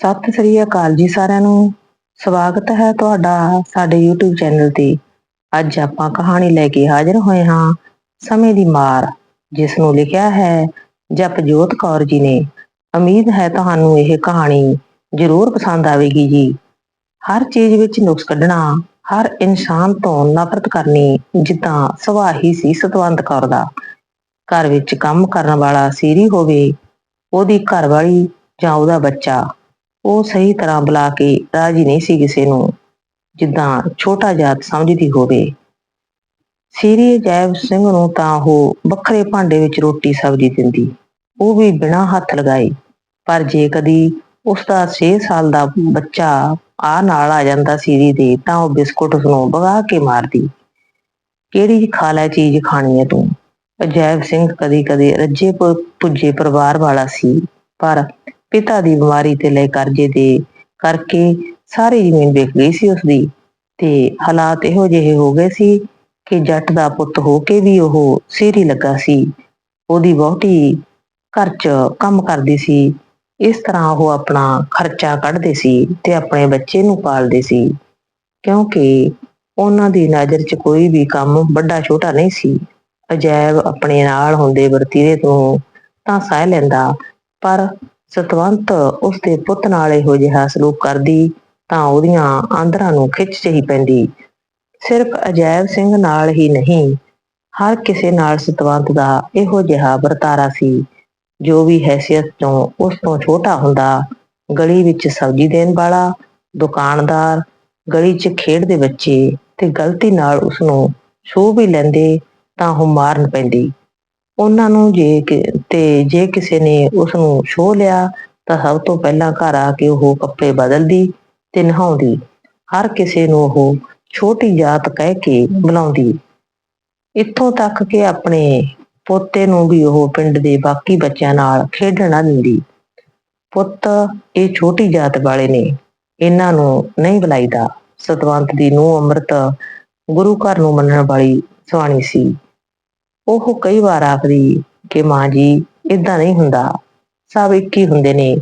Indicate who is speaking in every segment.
Speaker 1: ਸਤਿ ਸ੍ਰੀ ਅਕਾਲ ਜੀ ਸਾਰਿਆਂ ਨੂੰ। ਸਵਾਗਤ ਹੈ ਤੁਹਾਡਾ ਸਾਡੇ YouTube ਚੈਨਲ ਤੇ। ਅੱਜ ਆਪਾਂ ਕਹਾਣੀ ਲੈ ਕੇ ਹਾਜ਼ਰ ਹੋਏ ਹਾਂ ਸਮੇਂ ਦੀ ਮਾਰ, ਜਿਸ ਨੂੰ ਲਿਖਿਆ ਹੈ ਜਪਜੋਤ ਕੌਰ ਜੀ ਨੇ। ਉਮੀਦ ਹੈ ਤੁਹਾਨੂੰ ਇਹ ਕਹਾਣੀ ਜ਼ਰੂਰ ਪਸੰਦ ਆਵੇਗੀ ਜੀ। ਹਰ ਚੀਜ਼ ਵਿੱਚ ਨੁਕਸ ਕੱਢਣਾ, ਹਰ ਇਨਸਾਨ ਤੋਂ ਨਫ਼ਰਤ ਕਰਨੀ ਜਿੱਦਾਂ ਸੁਭਾਅ ਹੀ ਸੀ ਸਤਵੰਤ ਕੌਰ ਦਾ। ਘਰ ਵਿੱਚ ਕੰਮ ਕਰਨ ਵਾਲਾ ਸੀਰੀ ਹੋਵੇ, ਉਹਦੀ ਘਰਵਾਲੀ ਜਾਂ ਉਹਦਾ ਬੱਚਾ। ਉਹ ਸਹੀ ਤਰ੍ਹਾਂ ਬੁਲਾ ਕੇ ਰਾਜੀ ਨਹੀਂ ਸੀ ਕਿਸੇ ਨੂੰ, ਜਿੱਦਾਂ ਛੋਟਾ ਜਾਤ ਸਮਝਦੀ ਹੋਵੇ। ਸੀਰੀ ਜੈਬ ਸਿੰਘ ਨੂੰ ਤਾਂ ਉਹ ਵੱਖਰੇ ਭਾਂਡੇ ਵਿੱਚ ਰੋਟੀ ਸਬਜ਼ੀ ਦਿੰਦੀ। ਉਹ ਵੀ ਬਿਨਾਂ ਹੱਥ ਲਗਾਏ, ਪਰ ਜੇ ਕਦੀ ਉਸ ਦਾ 6 ਸਾਲ ਦਾ ਬੱਚਾ ਆ ਨਾਲ ਆ ਜਾਂਦਾ ਸੀਰੀ ਦੇ, ਤਾਂ ਉਹ ਬਿਸਕੁਟ ਉਸ ਨੂੰ ਵਗਾ ਕੇ ਮਾਰਦੀ। ਕਿਹੜੀ ਖਾ ਲੈ ਚੀਜ਼ ਖਾਣੀ ਹੈ ਤੂੰ? ਅਜੈਬ ਸਿੰਘ ਕਦੀ ਕਦੇ ਰੱਜੇ ਪੁੱਜੇ ਪਰਿਵਾਰ ਵਾਲਾ ਸੀ, ਪਰ ਪਿਤਾ ਦੀ ਬਿਮਾਰੀ ਤੇ ਲਏ ਕਰਜ਼ੇ ਦੇ ਕਰਕੇ ਸਾਰੀ ਜ਼ਮੀਨ ਵਿਕ ਗਈ ਸੀ ਉਸਦੀ ਤੇ ਹਾਲਾਤ ਇਹੋ ਜਿਹੇ ਹੋ ਗਏ ਸੀ ਕਿ ਜੱਟ ਦਾ ਪੁੱਤ ਹੋ ਕੇ ਵੀ ਉਹ ਸੀਰੀ ਲੱਗਾ ਸੀ। ਉਹਦੀ ਬਹੁਤੀ ਘਰ 'ਚ ਕੰਮ ਕਰਦੀ ਸੀ। ਇਸ ਤਰ੍ਹਾਂ ਉਹ ਆਪਣਾ ਖਰਚਾ ਕੱਢਦੇ ਸੀ ਤੇ ਆਪਣੇ ਬੱਚੇ ਨੂੰ ਪਾਲਦੇ ਸੀ। ਕਿਉਂਕਿ ਉਹਨਾਂ ਦੀ ਨਜ਼ਰ 'ਚ ਕੋਈ ਵੀ ਕੰਮ ਵੱਡਾ ਛੋਟਾ ਨਹੀਂ ਸੀ। ਅਜੈਬ ਆਪਣੇ ਨਾਲ ਹੁੰਦੇ ਵਰਤੀਰੇ ਤੋਂ ਤਾਂ ਸਹਿ ਲੈਂਦਾ, ਪਰ ਸਤਵੰਤ ਉਸਦੇ ਪੁੱਤ ਨਾਲ ਇਹੋ ਜਿਹਾ ਸਲੂਕ ਕਰਦੀ, ਤਾਂ ਉਹਦੀਆਂ ਆਂਦਰਾਂ ਨੂੰ ਖਿੱਚ ਚਹੀ ਪੈਂਦੀ। ਸਿਰਫ ਅਜੈਬ ਸਿੰਘ ਨਾਲ ਹੀ ਨਹੀਂ, ਹਰ ਕਿਸੇ ਨਾਲ ਸਤਵੰਤ ਦਾ ਇਹੋ ਜਿਹਾ ਵਰਤਾਰਾ ਸੀ, ਜੋ ਵੀ ਹੈਸੀਅਤ ਤੋਂ ਉਸ ਤੋਂ ਛੋਟਾ ਹੁੰਦਾ, ਗਲੀ ਵਿੱਚ ਸਬਜ਼ੀ ਦੇਣ ਵਾਲਾ, ਦੁਕਾਨਦਾਰ, ਗਲੀ 'ਚ ਖੇਡਦੇ ਬੱਚੇ ਤੇ ਗਲਤੀ ਨਾਲ ਉਸ ਨੂੰ ਛੂ ਵੀ ਲੈਂਦੇ ਤਾਂ ਉਹ ਮਾਰਨ ਪੈਂਦੀ। ਉਹਨਾਂ ਨੂੰ ਜੇ ਤੇ ਜੇ ਕਿਸੇ ਨੇ ਉਸ ਨੂੰ ਛੋ ਲਿਆ, ਤਾਂ ਸਭ ਤੋਂ ਪਹਿਲਾਂ ਘਰ ਆ ਕੇ ਉਹ ਕੱਪੜੇ ਬਦਲਦੀ ਤੇ ਨਹਾਉਂਦੀ। ਹਰ ਕਿਸੇ ਨੂੰ ਉਹ ਛੋਟੀ ਜਾਤ ਕਹਿ ਕੇ ਬੁਲਾਉਂਦੀ। ਇੱਥੋਂ ਤੱਕ ਕਿ ਆਪਣੇ ਪੋਤੇ ਨੂੰ ਵੀ ਉਹ ਪਿੰਡ ਦੇ ਬਾਕੀ ਬੱਚਿਆਂ ਨਾਲ ਖੇਡਣਾ ਦਿੰਦੀ। ਪੁੱਤ, ਇਹ ਛੋਟੀ ਜਾਤ ਵਾਲੇ ਨੇ। ਇਹਨਾਂ ਨੂੰ ਨਹੀਂ ਬੁਲਾਈਦਾ। ਸਤਵੰਤ ਦੀ ਨੂੰਹ ਅੰਮ੍ਰਿਤ ਗੁਰੂ ਘਰ ਨੂੰ ਮੰਨਣ ਵਾਲੀ ਸੁਆਣੀ ਸੀ। ਉਹ ਕਈ ਵਾਰ ਆਖਦੀ ਕਿ ਮਾਂ ਜੀ ਇਦਾਂ ਨਹੀਂ ਹੁੰਦਾ। ਸਭ ਇੱਕ ਹੀ ਹੁੰਦੇ ਨੇ।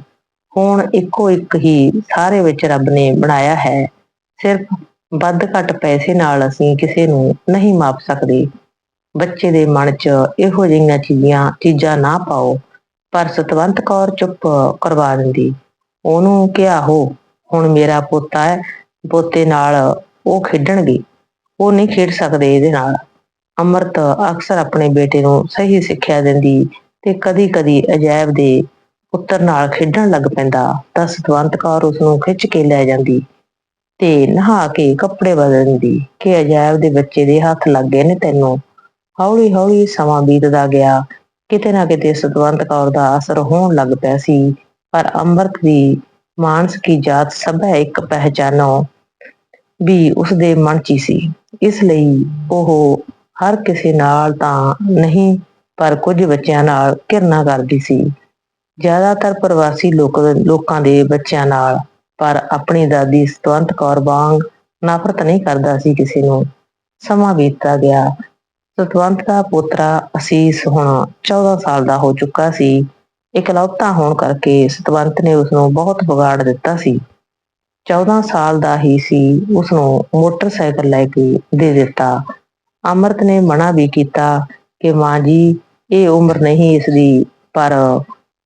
Speaker 1: ਹੁਣ ਇੱਕੋ ਇੱਕ ਹੀ ਸਾਰੇ ਵਿੱਚ ਰੱਬ ਨੇ ਬਣਾਇਆ ਹੈ। ਸਿਰਫ ਵੱਧ ਘੱਟ ਪੈਸੇ ਨਾਲ ਅਸੀਂ ਕਿਸੇ ਨੂੰ ਨਹੀਂ ਮਾਪ ਸਕਦੇ। ਬੱਚੇ ਦੇ ਮਨ 'ਚ ਇਹੋ ਜਿਹੀਆਂ ਚੀਜ਼ਾਂ ਚੀਜ਼ਾਂ ਨਾ ਪਾਓ। ਪਰ ਸਤਵੰਤ ਕੌਰ ਚੁੱਪ ਕਰਵਾ ਦਿੰਦੀ। ਉਹਨੂੰ ਕਿਹਾ, ਹੋ, ਹੁਣ ਮੇਰਾ ਪੋਤਾ ਹੈ। ਪੋਤੇ ਨਾਲ ਉਹ ਖੇਡਣਗੇ। ਉਹ ਨਹੀਂ ਖੇਡ ਸਕਦੇ ਇਹਦੇ ਨਾਲ। ਅਮਰਤ ਅਕਸਰ ਆਪਣੇ ਬੇਟੇ ਨੂੰ ਸਹੀ ਸਿੱਖਿਆ ਦਿੰਦੀ ਤੇ ਕਦੀ-ਕਦੀ ਅਜਾਇਬ ਦੇ ਪੁੱਤਰ ਨਾਲ ਖੇਡਣ ਲੱਗ ਪੈਂਦਾ, ਤਾਂ ਸਤਵੰਤ ਕੌਰ ਉਸ ਨੂੰ ਖਿੱਚ ਕੇ ਲੈ ਜਾਂਦੀ ਤੇ ਨਹਾ ਕੇ ਕੱਪੜੇ ਬਦਲ ਦਿੰਦੀ ਕਿ ਅਜੈਬ ਦੇ ਬੱਚੇ ਦੇ ਹੱਥ ਲੱਗ ਗਏ ਨੇ ਤੈਨੂੰ। ਹੌਲੀ-ਹੌਲੀ ਸਮਾਂ ਬੀਤਦਾ ਗਿਆ। ਕਿਤੇ ਨਾ ਕਿਤੇ ਸਤਵੰਤ ਕੌਰ ਦਾ ਅਸਰ ਹੋਣ ਲੱਗ ਪਿਆ ਸੀ, ਪਰ ਅੰਮ੍ਰਿਤ ਦੀ ਮਾਨਸ ਕੀ ਜਾਤ ਸਭੈ ਇੱਕ ਪਹਿਚਾਨੋ ਵੀ ਉਸ ਦੇ ਮਨ 'ਚ ਸੀ। ਇਸ ਲਈ ਉਹ ਹਰ ਕਿਸੇ ਨਾਲ ਤਾਂ ਨਹੀਂ, ਪਰ ਕੁਝ ਬੱਚਿਆਂ ਨਾਲ ਕਿਰਨਾ ਕਰਦੀ ਸੀ। ਜ਼ਿਆਦਾਤਰ ਪ੍ਰਵਾਸੀ ਲੋਕ, ਲੋਕਾਂ ਦੇ ਬੱਚਿਆਂ ਨਾਲ, ਪਰ ਆਪਣੀ ਦਾਦੀ ਸਤਵੰਤ ਕੌਰ ਵਾਂਗ ਨਫ਼ਰਤ ਨਹੀਂ ਕਰਦਾ ਸੀ ਕਿਸੇ ਨੂੰ। ਸਮਾਂ ਬੀਤਦਾ ਗਿਆ। ਸਤਵੰਤ ਦਾ ਪੋਤਰਾ ਅਸੀਸ ਹੁਣ 14 ਸਾਲ ਦਾ ਹੋ ਚੁੱਕਾ ਸੀ। ਇਕਲੌਤਾ ਹੋਣ ਕਰਕੇ ਸਤਵੰਤ ਨੇ ਉਸ ਨੂੰ ਬਹੁਤ ਵਿਗਾੜ ਦਿੱਤਾ ਸੀ। 14 ਸਾਲ ਦਾ ਹੀ ਸੀ। ਉਸ ਨੂੰ ਮੋਟਰਸਾਈਕਲ ਲੈ ਕੇ ਦੇ ਦਿੱਤਾ। ਅਮਰਤ ਨੇ ਮਨਾ ਵੀ ਕੀਤਾ ਕਿ ਮਾਂ ਜੀ, ਇਹ ਉਮਰ ਨਹੀਂ ਇਸ ਦੀ ਪਰ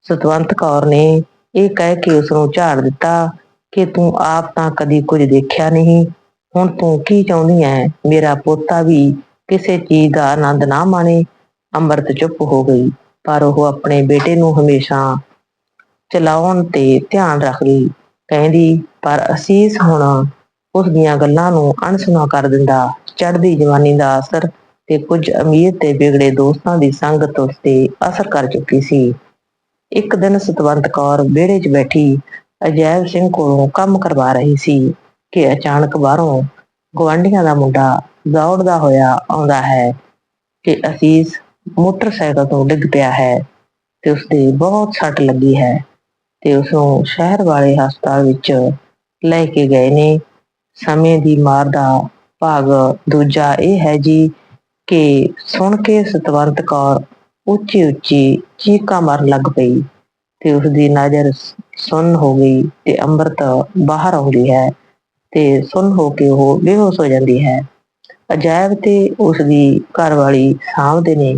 Speaker 1: ਸਤਵੰਤ ਕੌਰ ਨੇ ਇਹ ਕਹਿ ਕੇ ਉਸ ਨੂੰ ਝਾੜ ਦਿੱਤਾ ਕਿ ਤੂੰ ਆਪ ਤਾਂ ਕਦੀ ਕੁਝ ਦੇਖਿਆ ਨਹੀਂ। ਹੁਣ ਤੂੰ ਕੀ ਚਾਹੁੰਦੀ ਐ ਮੇਰਾ ਪੋਤਾ ਵੀ ਕਿਸੇ ਚੀਜ਼ ਦਾ ਆਨੰਦ ਨਾ ਮਾਣੇ। ਅੰਮ੍ਰਿਤ ਚੁੱਪ ਹੋ ਗਈ, ਪਰ ਉਹ ਆਪਣੇ ਬੇਟੇ ਨੂੰ ਹਮੇਸ਼ਾ ਚਲਾਉਣ ਤੇ ਧਿਆਨ ਰੱਖਦੀ ਕਹਿੰਦੀ, ਪਰ ਅਸੀਸ ਹੁਣ ਉਸ ਦੀਆਂ ਗੱਲਾਂ ਨੂੰ ਅਣਸੁਣਾ ਕਰ ਦਿੰਦਾ। ਚੜ੍ਹਦੀ ਜਵਾਨੀ ਦਾ ਅਸਰ ਤੇ ਕੁਝ ਅਮੀਰ ਤੇ ਵਿਗੜੇ ਦੋਸਤਾਂ ਦੀ ਸੰਗਤ ਉਸ ਤੇ ਅਸਰ ਕਰ ਚੁੱਕੀ ਸੀ। ਇੱਕ ਦਿਨ ਸਤਵੰਤ ਕੌਰ ਵਿਹੜੇ 'ਚ ਬੈਠੀ ਅਜੈਬ ਸਿੰਘ ਕੋਲੋਂ ਕੰਮ ਕਰਵਾ ਰਹੀ ਸੀ ਕਿ ਅਚਾਨਕ ਬਾਹਰੋਂ ਗਵਾਂਢੀਆਂ ਦਾ ਮੁੰਡਾ ਦੌੜਦਾ ਹੋਇਆ ਆਉਂਦਾ ਹੈ ਕਿ ਅਸੀਸ ਮੋਟਰਸਾਈਕਲ ਤੋਂ ਡਿੱਗ ਪਿਆ ਹੈ ਤੇ ਉਸਦੇ ਬਹੁਤ ਸੱਟ ਲੱਗੀ ਹੈ ਤੇ ਉਸ ਨੂੰ ਸ਼ਹਿਰ ਵਾਲੇ ਹਸਪਤਾਲ ਵਿੱਚ ਲੈ ਕੇ ਗਏ ਨੇ। ਸਮੇਂ ਦੀ ਮਾਰ ਦਾ ਭਾਗ ਦੂਜਾ ਇਹ ਹੈ ਜੀ ਕਿ ਸੁਣ ਕੇ ਸਤਵੰਤ ਕੌਰ ਉੱਚੀ ਉੱਚੀ ਚੀਕਾਂ ਮਾਰਨ ਲੱਗ ਪਈ ਤੇ ਉਸਦੀ ਨਜ਼ਰ ਸੁੰਨ ਹੋ ਗਈ ਤੇ ਅੰਮ੍ਰਿਤ ਬਾਹਰ ਆਉਂਦੀ ਹੈ ਤੇ ਸੁੰਨ ਹੋ ਕੇ ਉਹ ਬੇਹੋਸ਼ ਹੋ ਜਾਂਦੀ ਹੈ। ਅਜਾਇਬ ਤੇ ਉਸਦੀ ਘਰਵਾਲੀ ਸਾਂਭਦੇ ਨੇ।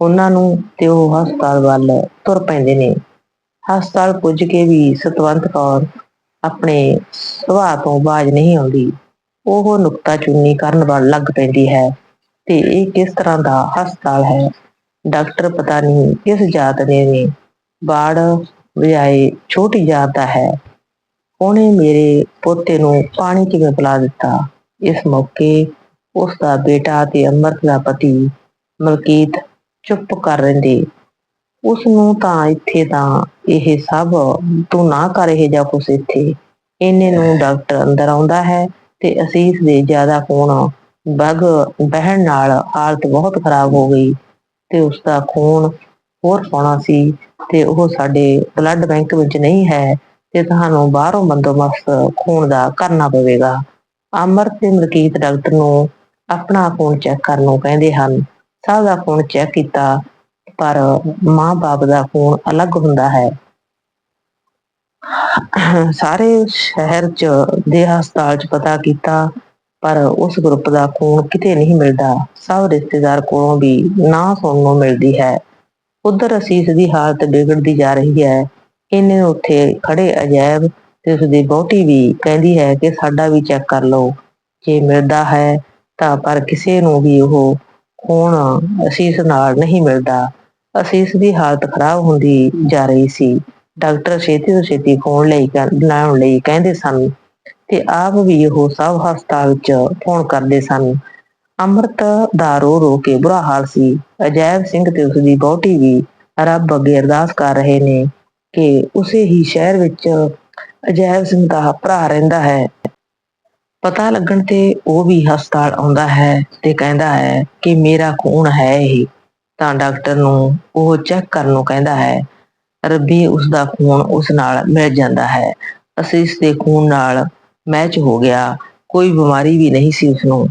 Speaker 1: ਉਹਨਾਂ ਨੂੰ ਤੇ ਉਹ ਹਸਪਤਾਲ ਵੱਲ ਤੁਰ ਪੈਂਦੇ ਨੇ। ਹਸਪਤਾਲ ਪੁੱਜ ਕੇ ਵੀ ਸਤਵੰਤ ਕੌਰ ਆਪਣੇ ਸੁਭਾਅ ਤੋਂ ਬਾਜ ਨਹੀਂ ਆਉਂਦੀ। ਉਹ ਨੁਕਤਾ ਚੁੰਨੀ ਕਰਨ ਵੱਲ ਲੱਗ ਪੈਂਦੀ ਹੈ ਤੇ ਇਹ ਕਿਸ ਤਰ੍ਹਾਂ ਦਾ ਹਸਪਤਾਲ ਹੈ? ਡਾਕਟਰ ਪਤਾ ਨਹੀਂ ਕਿਸ ਜਾਤ ਦੇ ਨੇ। ਬਾੜ ਵਜਾਏ ਛੋਟੀ ਜਾਤ ਦਾ ਹੈ। ਉਹਨੇ ਮੇਰੇ ਪੋਤੇ ਨੂੰ ਪਾਣੀ ਕਿਵੇਂ ਪਿਲਾ ਦਿੱਤਾ? ਇਸ ਮੌਕੇ ਉਸ ਦਾ ਬੇਟਾ ਤੇ ਅਮਰਤ ਦਾ ਪਤੀ ਮਲਕੀਤ ਚੁੱਪ ਕਰ ਰਹਿੰਦੇ। ਉਸ ਨੂੰ ਤਾਂ ਇੱਥੇ ਤਾਂ ਇਹ ਸਭ ਤੂੰ ਨਾ ਕਰ ਇਹ ਜਾ ਕੁਛ ਇੱਥੇ। ਇਹਨੇ ਨੂੰ ਡਾਕਟਰ ਅੰਦਰ ਆਉਂਦਾ ਹੈ। ਤੇ ਅਸੀਸ ਦੇ ਜ਼ਿਆਦਾ ਖੂਨ ਵਗ ਬਹਿਣ ਨਾਲ ਹਾਲਤ ਬਹੁਤ ਖਰਾਬ ਹੋ ਗਈ ਤੇ ਉਸ ਦਾ ਖੂਨ ਹੋਰ ਪਾਉਣਾ ਸੀ ਤੇ ਉਹ ਸਾਡੇ ਬਲੱਡ ਬੈਂਕ ਵਿੱਚ ਨਹੀਂ ਹੈ ਤੇ ਤੁਹਾਨੂੰ ਬਾਹਰੋਂ ਬੰਦੋਬਸਤ ਖੂਨ ਦਾ ਕਰਨਾ ਪਵੇਗਾ। ਅਮਰ ਤੇ ਮਲਕੀਤ ਡਾਕਟਰ ਨੂੰ ਆਪਣਾ ਖੂਨ ਚੈੱਕ ਕਰਨ ਨੂੰ ਕਹਿੰਦੇ ਹਨ। ਸਭ ਦਾ ਖੂਨ ਚੈੱਕ ਕੀਤਾ, ਪਰ ਮਾਂ-ਬਾਪ ਦਾ ਖੂਨ ਅਲੱਗ ਹੁੰਦਾ ਹੈ। ਸਾਰੇ ਸ਼ਹਿਰ 'ਚ ਦੇ ਹਸਪਤਾਲ 'ਚ ਪਤਾ ਕੀਤਾ, ਪਰ ਉਸ ਗਰੁੱਪ ਦਾ ਖੂਨ ਕਿਤੇ ਨਹੀਂ ਮਿਲਦਾ। ਸਭ ਰਿਸ਼ਤੇਦਾਰ ਕੋਲੋਂ ਵੀ ਨਾ ਸੁਣਨ ਨੂੰ ਮਿਲਦੀ ਹੈ। ਉਧਰ ਅਸੀਸ ਦੀ ਹਾਲਤ ਵਿਗੜਦੀ ਜਾ ਰਹੀ ਹੈ। ਇਹਨੇ ਉੱਥੇ ਖੜੇ ਅਜੈਬ ਤੇ ਉਸਦੀ ਬਹੁਤੀ ਵੀ ਕਹਿੰਦੀ ਹੈ ਕਿ ਸਾਡਾ ਵੀ ਚੈੱਕ ਕਰ ਲਓ। ਜੇ ਮਿਲਦਾ ਹੈ ਤਾਂ ਪਰ ਕਿਸੇ ਨੂੰ ਵੀ ਉਹ ਖੂਨ ਅਸੀਸ ਨਾਲ ਨਹੀਂ ਮਿਲਦਾ। ਅਸੀਸ ਦੀ ਹਾਲਤ ਖਰਾਬ ਹੁੰਦੀ ਜਾ ਰਹੀ ਸੀ। ਡਾਕਟਰ ਛੇਤੀ ਤੋਂ ਛੇਤੀ ਖੂਨ ਲਈ ਲੈਣ ਲਈ ਕਹਿੰਦੇ ਸਨ ਤੇ ਆਪ ਵੀ ਉਹ ਸਭ ਹਸਪਤਾਲ ਵਿੱਚ ਫੋਨ ਕਰਦੇ ਸਨ। ਅੰਮ੍ਰਿਤ ਦਾ ਰੋ ਰੋ ਕੇ ਬੁਰਾ ਹਾਲ ਸੀ। ਅਜੈਬ ਸਿੰਘ ਤੇ ਉਸਦੀ ਬਹੁਤੀ ਵੀ ਰੱਬ ਅੱਗੇ ਅਰਦਾਸ ਕਰ ਰਹੇ ਨੇ ਕਿ ਉਸੇ ਹੀ ਸ਼ਹਿਰ ਵਿੱਚ ਅਜੈਬ ਸਿੰਘ ਦਾ ਭਰਾ ਰਹਿੰਦਾ ਹੈ। ਪਤਾ ਲੱਗਣ ਤੇ ਉਹ ਵੀ ਹਸਪਤਾਲ ਆਉਂਦਾ ਹੈ ਤੇ ਕਹਿੰਦਾ ਹੈ ਕਿ ਮੇਰਾ ਖੂਨ ਹੈ ਇਹ ਤਾਂ ਡਾਕਟਰ ਨੂੰ ਉਹ ਚੈੱਕ ਕਰਨ ਨੂੰ ਕਹਿੰਦਾ ਹੈ ਰੱਬੀ ਉਸ ਦਾ ਖੂਨ ਉਸ ਨਾਲ ਮਿਲ ਜਾਂਦਾ ਹੈ। ਅਸੀਸ ਦੇ ਖੂਨ ਨਾਲ ਮੈਚ ਹੋ ਗਿਆ। ਕੋਈ ਬਿਮਾਰੀ ਵੀ ਨਹੀਂ ਸੀ ਉਸ ਨੂੰ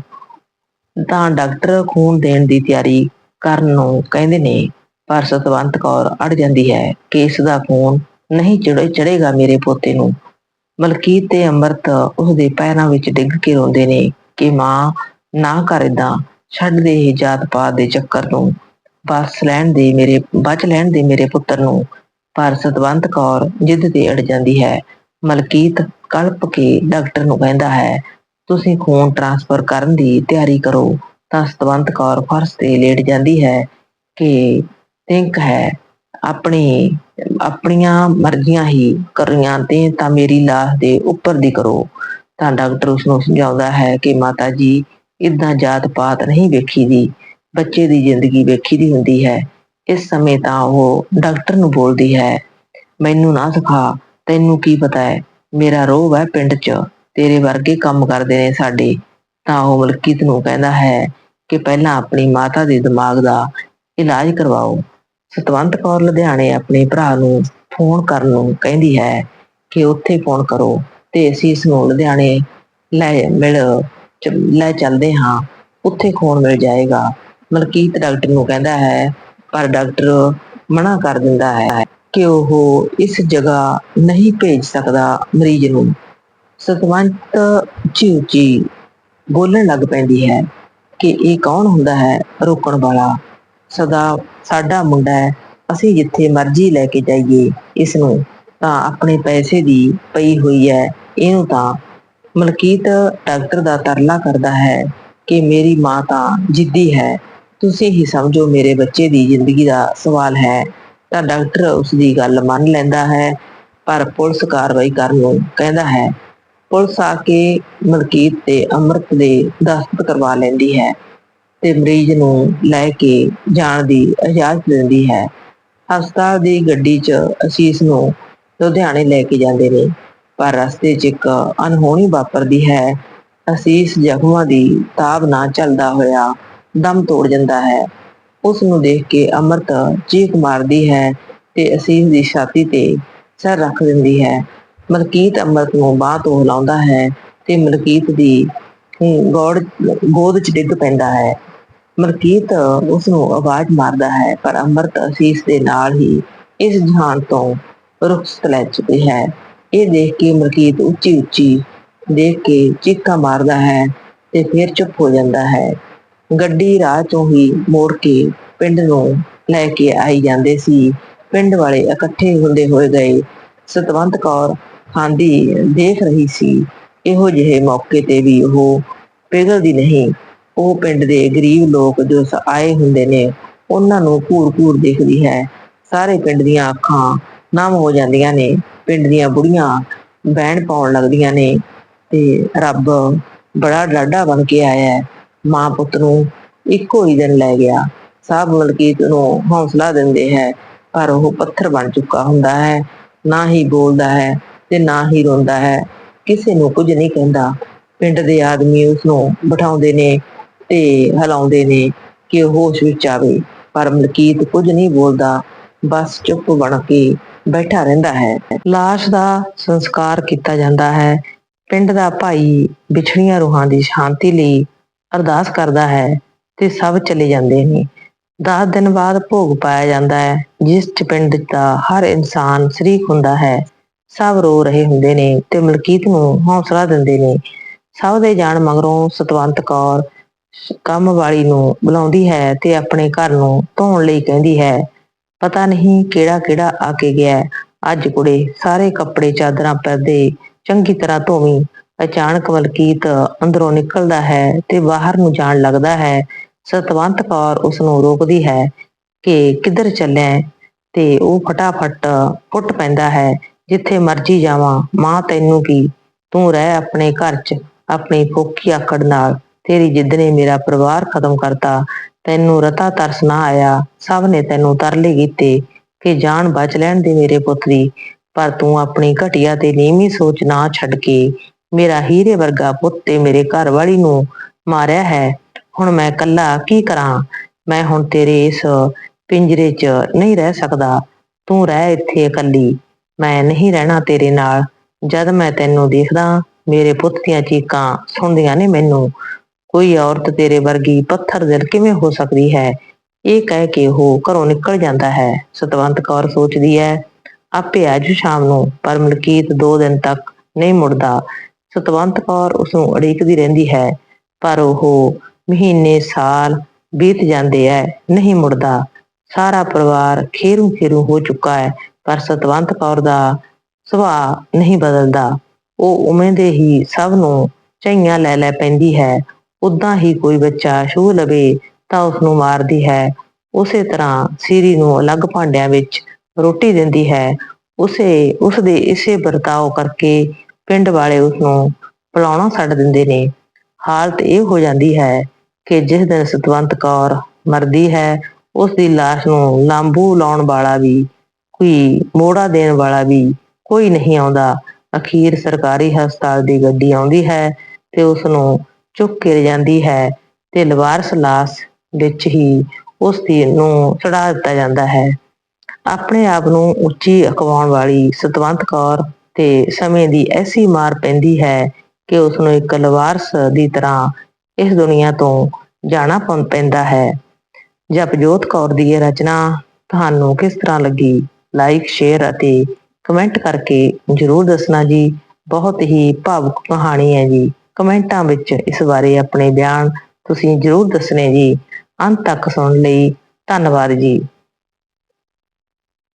Speaker 1: ਤਾਂ ਡਾਕਟਰ ਖੂਨ ਦੇਣ ਦੀ ਤਿਆਰੀ ਕਰਨ ਨੂੰ ਕਹਿੰਦੇ ਨੇ, ਪਰ ਸਤਵੰਤ ਕੌਰ ਅੜ ਜਾਂਦੀ ਹੈ ਕਿ ਇਸ ਦਾ ਖੂਨ ਨਹੀਂ ਚੜੇ ਚੜੇਗਾ ਮੇਰੇ ਪੋਤੇ ਨੂੰ। ਮਲਕੀਤ ਤੇ ਅੰਮ੍ਰਿਤ ਉਸ ਦੇ ਪੈਰਾਂ ਵਿੱਚ ਡਿੱਗ ਕੇ ਰੋਂਦੇ ਨੇ ਕਿ ਮਾਂ, ਨਾ ਕਰ ਇਦਾਂ ਛੱਡ ਦੇ ਇਹ ਜਾਤ ਪਾਤ ਦੇ ਚੱਕਰ ਨੂੰ। ਬਸ ਲੈਣ ਦੇ ਮੇਰੇ, ਬਚ ਲੈਣ ਦੇ ਮੇਰੇ ਪੁੱਤਰ ਨੂੰ। ਪਰ ਸਤਵੰਤ ਕੌਰ ਜਿੱਦ ਤੇ ਅੜ ਜਾਂਦੀ ਹੈ। ਮਲਕੀਤ ਕਲਪ ਕੇ ਡਾਕਟਰ ਨੂੰ ਕਹਿੰਦਾ ਹੈ, ਤੁਸੀਂ ਖੂਨ ਟ੍ਰਾਂਸਫਰ ਕਰਨ ਦੀ ਤਿਆਰੀ ਕਰੋ, ਤਾਂ ਸਤਵੰਤ ਕੌਰ ਫਰਸ਼ ਤੇ ਲੇਟ ਜਾਂਦੀ ਹੈ ਕਿ ਥਿੰਕ ਹੈ, ਆਪਣੀ, ਆਪਣੀਆਂ ਮਰਜ਼ੀਆਂ ਹੀ ਕਰੀਆਂ ਤੇ ਤਾਂ ਮੇਰੀ ਲਾਸ਼ ਦੇ ਉੱਪਰ ਦੀ ਕਰੋ। ਤਾਂ ਡਾਕਟਰ ਉਸ ਨੂੰ ਸਮਝਾਉਂਦਾ ਹੈ ਕਿ ਮਾਤਾ ਜੀ ਇਦਾਂ ਜਾਤ ਪਾਤ ਨਹੀਂ ਵੇਖੀਦੀ, ਬੱਚੇ ਦੀ ਜ਼ਿੰਦਗੀ ਵੇਖੀਦੀ ਹੁੰਦੀ ਹੈ। ਇਸ ਸਮੇਂ ਤਾਂ ਉਹ ਡਾਕਟਰ ਨੂੰ ਬੋਲਦੀ ਹੈ, ਮੈਨੂੰ ਨਾ ਸਿਖਾ, ਤੈਨੂੰ ਕੀ ਪਤਾ ਹੈ? ਮੇਰਾ ਰੋਹ ਹੈ ਪਿੰਡ 'ਚ, ਤੇਰੇ ਵਰਗੇ ਕੰਮ ਕਰਦੇ ਨੇ ਸਾਡੇ। ਤਾਂ ਉਹ ਮਲਕੀਤ ਨੂੰ ਕਹਿੰਦਾ ਹੈ ਕਿ ਪਹਿਲਾਂ ਆਪਣੀ ਮਾਤਾ ਦੇ ਦਿਮਾਗ ਦਾ ਇਲਾਜ ਕਰਵਾਓ। ਸਤਵੰਤ ਕੌਰ ਲੁਧਿਆਣੇ ਆਪਣੇ ਭਰਾ ਨੂੰ ਫੋਨ ਕਰਨ ਨੂੰ ਕਹਿੰਦੀ ਹੈ ਕਿ ਉੱਥੇ ਫੋਨ ਕਰੋ ਤੇ ਅਸੀਂ ਇਸ ਨੂੰ ਲੁਧਿਆਣੇ ਲੈ ਮਿਲ ਲੈ ਚੱਲਦੇ ਹਾਂ। ਉੱਥੇ ਖੂਨ ਮਿਲ ਜਾਏਗਾ। ਮਲਕੀਤ ਡਾਕਟਰ ਨੂੰ ਕਹਿੰਦਾ ਹੈ ਪਰ ਡਾਕਟਰ ਮਨਾ ਕਰ ਦਿੰਦਾ ਹੈ ਕਿ ਉਹ ਇਸ ਜਗ੍ਹਾ ਨਹੀਂ ਭੇਜ ਸਕਦਾ ਮਰੀਜ਼ ਨੂੰ। ਸਤਵੰਤ ਉੱਚੀ ਉੱਚੀ ਬੋਲਣ ਲੱਗ ਪੈਂਦੀ ਹੈ ਕਿ ਇਹ ਕੌਣ ਹੁੰਦਾ ਹੈ ਰੋਕਣ ਵਾਲਾ? ਸਦਾ ਸਾਡਾ ਮੁੰਡਾ ਹੈ, ਅਸੀਂ ਜਿੱਥੇ ਮਰਜ਼ੀ ਲੈ ਕੇ ਜਾਈਏ ਇਸ ਨੂੰ, ਤਾਂ ਆਪਣੇ ਪੈਸੇ ਦੀ ਪਈ ਹੋਈ ਹੈ। ਇਹਨੂੰ ਤਾਂ ਮਲਕੀਤ ਡਾਕਟਰ ਦਾ ਤਰਲਾ ਕਰਦਾ ਹੈ ਕਿ ਮੇਰੀ ਮਾਂ ਤਾਂ ਜਿੱਦੀ ਹੈ। ਤੁਸੀਂ ਹੀ ਸਮਝੋ ਮੇਰੇ ਬੱਚੇ ਦੀ ਜ਼ਿੰਦਗੀ ਦਾ ਸਵਾਲ ਹੈ। ਤਾਂ ਡਾਕਟਰ ਉਸ ਦੀ ਗੱਲ ਮੰਨ ਲੈਂਦਾ ਹੈ, ਪਰ ਪੁਲਿਸ ਕਾਰਵਾਈ ਕਰਨ ਨੂੰ ਕਹਿੰਦਾ ਹੈ। ਪੁਲਿਸ ਆ ਕੇ ਮਲਕੀਤ ਤੇ ਅਮਰਤ ਦੇ ਦਸਤਖਤ ਕਰਵਾ ਲੈਂਦੀ ਹੈ ਤੇ ਮਰੀਜ਼ ਨੂੰ ਲੈ ਕੇ ਜਾਣ ਦੀ ਇਜਾਜ਼ਤ ਦਿੰਦੀ ਹੈ। ਹਸਪਤਾਲ ਦੀ ਗੱਡੀ 'ਚ ਅਸੀਸ ਨੂੰ ਲੁਧਿਆਣੇ ਲੈ ਕੇ ਜਾਂਦੇ ਨੇ, ਪਰ ਰਸਤੇ 'ਚ ਇੱਕ ਅਨਹੋਣੀ ਵਾਪਰਦੀ ਹੈ। ਅਸੀਸ ਜ਼ਖਮਾਂ ਦੀ ਤਾਬ ਨਾ ਚੱਲਦਾ ਹੋਇਆ ਦਮ ਤੋੜ ਜਾਂਦਾ ਹੈ। ਉਸ ਨੂੰ ਦੇਖ ਕੇ ਅਮਰਤ ਚੀਕ ਮਾਰਦੀ ਹੈ ਤੇ ਅਸੀਸ ਦੀ ਛਾਤੀ ਤੇ ਸਰ ਰੱਖ ਦਿੰਦੀ ਹੈ। ਮਲਕੀਤ ਅਮਰਤ ਨੂੰ ਬਾਹ ਤੋਂ ਹਿਲਾਉਂਦਾ ਹੈ ਤੇ ਮਲਕੀਤ ਦੀ ਗੋੜ, ਗੋਦ 'ਚ ਡਿੱਗ ਪੈਂਦਾ ਹੈ। ਮਲਕੀਤ ਉਸ ਨੂੰ ਆਵਾਜ਼ ਮਾਰਦਾ ਹੈ, ਪਰ ਅਮਰਤ ਅਸੀਸ ਦੇ ਨਾਲ ਹੀ ਇਸ ਜਹਾਨ ਤੋਂ ਰੁਖਸਤ ਲੈ ਚੁੱਕੀ ਹੈ। ਇਹ ਦੇਖ ਕੇ ਮਲਕੀਤ ਉੱਚੀ ਉੱਚੀ ਦੇਖ ਕੇ ਚੀਕਾਂ ਮਾਰਦਾ ਹੈ ਤੇ ਫਿਰ ਚੁੱਪ ਹੋ ਜਾਂਦਾ ਹੈ। ਗੱਡੀ ਰਾਹ ਤੋਂ ਹੀ ਮੋੜ ਕੇ ਪਿੰਡ ਨੂੰ ਲੈ ਕੇ ਆਈ ਜਾਂਦੇ ਸੀ। ਪਿੰਡ ਵਾਲੇ ਇਕੱਠੇ ਹੁੰਦੇ ਹੋਏ ਗਏ। ਸਤਵੰਤ ਕੌਰ ਖਾਂਦੀ ਦੇਖ ਰਹੀ ਸੀ। ਇਹੋ ਜਿਹੇ ਮੌਕੇ ਤੇ ਵੀ ਉਹ ਪਿਘਲਦੀ ਨਹੀਂ। ਉਹ ਪਿੰਡ ਦੇ ਗਰੀਬ ਲੋਕ ਜੋ ਆਏ ਹੁੰਦੇ ਨੇ, ਉਹਨਾਂ ਨੂੰ ਘੂਰ-ਘੂਰ ਦੇਖਦੀ ਹੈ। ਸਾਰੇ ਪਿੰਡ ਦੀਆਂ ਅੱਖਾਂ ਨਮ ਹੋ ਜਾਂਦੀਆਂ ਨੇ। ਪਿੰਡ ਦੀਆਂ ਬੁੜੀਆਂ ਬਹਿਣ ਪਾਉਣ ਲੱਗਦੀਆਂ ਨੇ। ਤੇ ਰੱਬ ਬੜਾ ਡਾਢਾ ਬਣ ਕੇ ਆਇਆ ਹੈ। ਮਾਂ ਪੁੱਤ ਨੂੰ ਇੱਕੋ ਹੀ ਦਿਨ ਲੈ ਗਿਆ। ਸਭ ਮਲਕੀਤ ਨੂੰ ਹੌਸਲਾ ਦਿੰਦੇ ਹੈ, ਪਰ ਉਹ ਪੱਥਰ ਬਣ ਚੁੱਕਾ ਹੁੰਦਾ ਹੈ। ਨਾ ਹੀ ਬੋਲਦਾ ਹੈ ਤੇ ਨਾ ਹੀ ਰੋਂਦਾ ਹੈ। ਕਿਸੇ ਨੂੰ ਕੁਝ ਨਹੀਂ ਕਹਿੰਦਾ। ਪਿੰਡ ਦੇ ਆਦਮੀ ਉਸ ਨੂੰ ਬਿਠਾਉਂਦੇ ਨੇ ਤੇ ਹਲਾਉਂਦੇ ਨੇ ਕਿ ਉਹ ਹੋਸ਼ ਵਿੱਚ ਆਵੇ। ਪਰ ਮਲਕੀਤ ਕੁਝ ਨਹੀਂ ਬੋਲਦਾ। ਬਸ ਚੁੱਪ ਬਣ ਕੇ ਬੈਠਾ ਰਹਿੰਦਾ ਹੈ। ਲਾਸ਼ ਦਾ ਸੰਸਕਾਰ ਕੀਤਾ ਜਾਂਦਾ ਹੈ। ਪਿੰਡ ਦਾ ਭਾਈ ਵਿਛੜੀਆਂ ਰੂਹਾਂ ਦੀ ਸ਼ਾਂਤੀ ਲਈ ਅਰਦਾਸ ਕਰਦਾ ਹੈ ਤੇ ਸਭ ਚਲੇ ਜਾਂਦੇ ਨੇ। 10 ਦਿਨ ਬਾਅਦ ਭੋਗ ਪਾਇਆ ਜਾਂਦਾ ਹੈ, ਜਿਸ ਚ ਪਿੰਡ ਦਾ ਹਰ ਇਨਸਾਨ ਸ਼ਰੀਕ ਹੁੰਦਾ ਹੈ। ਸਭ ਰੋ ਰਹੇ ਹੁੰਦੇ ਨੇ ਤੇ ਮਲਕੀਤ ਨੂੰ ਹੌਸਲਾ ਦਿੰਦੇ ਨੇ। ਸਭ ਦੇ ਜਾਣ ਮਗਰੋਂ ਸਤਵੰਤ ਕੌਰ ਕੰਮ ਵਾਲੀ ਨੂੰ ਬੁਲਾਉਂਦੀ ਹੈ ਤੇ ਆਪਣੇ ਘਰ ਨੂੰ ਧੋਣ ਲਈ ਕਹਿੰਦੀ ਹੈ, ਪਤਾ ਨਹੀਂ ਕਿਹੜਾ ਕਿਹੜਾ ਆ ਕੇ ਗਿਆ। ਅੱਜ ਕੁੜੇ ਸਾਰੇ ਕੱਪੜੇ ਚਾਦਰਾਂ ਪਰਦੇ ਚੰਗੀ ਤਰ੍ਹਾਂ ਧੋਵੀਂ। ਅਚਾਨਕ ਮਲਕੀਤ ਅੰਦਰੋਂ ਨਿਕਲਦਾ ਹੈ ਤੇ ਬਾਹਰ ਨੂੰ ਜਾਣ ਲੱਗਦਾ ਹੈ। ਸਤਵੰਤ ਕੌਰ ਉਸ ਨੂੰ ਰੋਕਦੀ ਹੈ ਕਿ ਕਿੱਧਰ ਚੱਲਿਆ ਤੇ ਉਹ ਫਟਾਫਟ ਫੁੱਟ ਪੈਂਦਾ ਹੈ, ਜਿੱਥੇ ਮਰਜ਼ੀ ਜਾਵਾਂ, ਮਾਂ ਤੈਨੂੰ ਕੀ? ਤੂੰ ਰਹਿ ਆਪਣੇ ਘਰ 'ਚ, ਆਪਣੀ ਫੋਕੀ ਆਕੜ ਨਾਲ। ਤੇਰੀ ਜਿੱਦ ਨੇ ਮੇਰਾ ਪਰਿਵਾਰ ਖਤਮ ਕਰਤਾ। ਤੈਨੂੰ ਰਤਾ ਤਰਸ ਨਾ ਆਇਆ। ਸਭ ਨੇ ਤੈਨੂੰ ਤਰਲੇ ਕੀਤੇ ਕਿ ਜਾਨ ਬਚ ਲੈਣ ਦੇ ਮੇਰੇ ਪੁੱਤ ਦੀ। ਪਰ ਤੂੰ ਆਪਣੀ ਘਟੀਆ ਤੇ ਨੀਵੀਂ ਸੋਚ ਨਾ ਛੱਡ ਕੇ ਮੇਰਾ ਹੀਰੇ ਵਰਗਾ ਪੁੱਤ ਤੇ ਮੇਰੇ ਘਰ ਵਾਲੀ ਨੂੰ ਮਾਰਿਆ ਹੈ। ਹੁਣ ਮੈਂ ਇਕੱਲਾ ਕੀ ਕਰਾਂ? ਮੈਂ ਹੁਣ ਤੇਰੇ ਇਸ ਪਿੰਜਰੇ 'ਚ ਨਹੀਂ ਰਹਿ ਸਕਦਾ। ਤੂੰ ਰਹਿ ਇੱਥੇ ਇਕੱਲੀ। ਮੈਂ ਨਹੀਂ ਰਹਿਣਾ ਤੇਰੇ ਨਾਲ। ਜਦ ਮੈਂ ਤੈਨੂੰ ਦੇਖਦਾ, ਮੇਰੇ ਪੁੱਤ ਦੀਆਂ ਚੀਕਾਂ ਸੁਣਦੀਆਂ ਨੇ ਮੈਨੂੰ। ਕੋਈ ਔਰਤ ਤੇਰੇ ਵਰਗੀ ਪੱਥਰ ਦਿਲ ਕਿਵੇਂ ਹੋ ਸਕਦੀ ਹੈ? ਇਹ ਕਹਿ ਕੇ ਉਹ ਘਰੋਂ ਨਿਕਲ ਜਾਂਦਾ ਹੈ। ਸਤਵੰਤ ਕੌਰ ਸੋਚਦੀ ਹੈ, ਆਪੇ ਆਜੂ ਸ਼ਾਮ ਨੂੰ, ਪਰ ਮਲਕੀਤ ਦੋ ਦਿਨ ਤੱਕ ਨਹੀਂ ਮੁੜਦਾ। ਸਤਵੰਤ ਕੌਰ ਉਸ ਨੂੰ ਉਡੀਕਦੀ ਰਹਿੰਦੀ ਹੈ, ਪਰ ਉਹ ਮਹੀਨੇ ਸਾਲ ਬੀਤ ਜਾਂਦੇ ਐ, ਨਹੀਂ ਮੁੜਦਾ। ਸਾਰਾ ਪਰਿਵਾਰ ਖੇਰੂ ਖੇਰੂ ਹੋ ਚੁੱਕਾ ਹੈ ਪਰ ਸਤਵੰਤ ਕੌਰ ਦਾ ਸੁਭਾਅ ਨਹੀਂ ਬਦਲਦਾ। ਉਹ ਉਵੇਂ ਦੇ ਹੀ ਸਭ ਨੂੰ ਝਈਆਂ ਲੈ ਲੈ ਪੈਂਦੀ ਹੈ। ਉਦਾਂ ਹੀ ਕੋਈ ਬੱਚਾ ਛੂਹ ਲਵੇ ਤਾਂ ਉਸ ਨੂੰ ਮਾਰਦੀ ਹੈ। ਉਸੇ ਤਰ੍ਹਾਂ ਸੀਰੀ ਨੂੰ ਅਲੱਗ ਭਾਂਡਿਆਂ ਵਿੱਚ ਰੋਟੀ ਦਿੰਦੀ ਹੈ। ਉਸੇ ਉਸ ਦੇ ਇਸੇ ਵਰਤਾਓ ਕਰਕੇ ਪਿੰਡ ਵਾਲੇ ਉਸ ਨੂੰ ਪਲਾਉਣਾ ਛੱਡ ਦਿੰਦੇ ਨੇ। ਹਾਲਤ ਇਹ ਹੋ ਜਾਂਦੀ ਹੈ ਕਿ ਜਿਸ ਦਿਨ ਸਤਵੰਤ ਕੌਰ ਮਰਦੀ ਹੈ ਉਸ ਦੀ ਲਾਸ਼ ਨੂੰ ਲਾਂਬੂ ਲਾਉਣ ਵਾਲਾ ਵੀ, ਕੋਈ ਮੋੜਾ ਦੇਣ ਵਾਲਾ ਵੀ ਕੋਈ ਨਹੀਂ ਆਉਂਦਾ। ਅਖੀਰ ਸਰਕਾਰੀ ਹਸਪਤਾਲ ਦੀ ਗੱਡੀ ਆਉਂਦੀ ਹੈ ਤੇ ਉਸ ਨੂੰ ਚੁੱਕ ਕੇ ਜਾਂਦੀ ਹੈ ਤੇ ਲਵਾਰਸ ਲਾਸ਼ ਵਿੱਚ ਹੀ ਉਸ ਦੀ ਨੂੰ ਚੜਾ ਦਿੱਤਾ ਜਾਂਦਾ ਹੈ। ਆਪਣੇ ਆਪ ਨੂੰ ਉੱਚੀ ਅਖਵਾਉਣ ਵਾਲੀ ਸਤਵੰਤ ਕੌਰ ਤੇ ਸਮੇਂ ਦੀ ਐਸੀ ਮਾਰ ਪੈਂਦੀ ਹੈ ਕਿ ਉਸ ਨੂੰ ਇੱਕ ਲਵਾਰਸ ਦੀ ਤਰ੍ਹਾਂ ਇਸ ਦੁਨੀਆ ਤੋਂ ਜਾਣਾ ਪੈਂਦਾ ਹੈ। ਜਪਜੋਤ ਕੌਰ ਦੀ ਇਹ ਰਚਨਾ ਤੁਹਾਨੂੰ ਕਿਸ ਤਰ੍ਹਾਂ ਲੱਗੀ? ਲਾਈਕ ਸ਼ੇਅਰ ਅਤੇ ਕਮੈਂਟ ਕਰਕੇ ਜਰੂਰ ਦੱਸਣਾ ਜੀ। ਬਹੁਤ ਹੀ ਭਾਵੁਕ ਕਹਾਣੀ ਹੈ ਜੀ। ਕਮੈਂਟਾਂ ਵਿੱਚ ਇਸ ਬਾਰੇ ਆਪਣੇ ਬਿਆਨ ਤੁਸੀਂ ਜਰੂਰ ਦੱਸਣੇ ਜੀ। ਅੰਤ ਤੱਕ ਸੁਣਨ ਲਈ ਧੰਨਵਾਦ ਜੀ।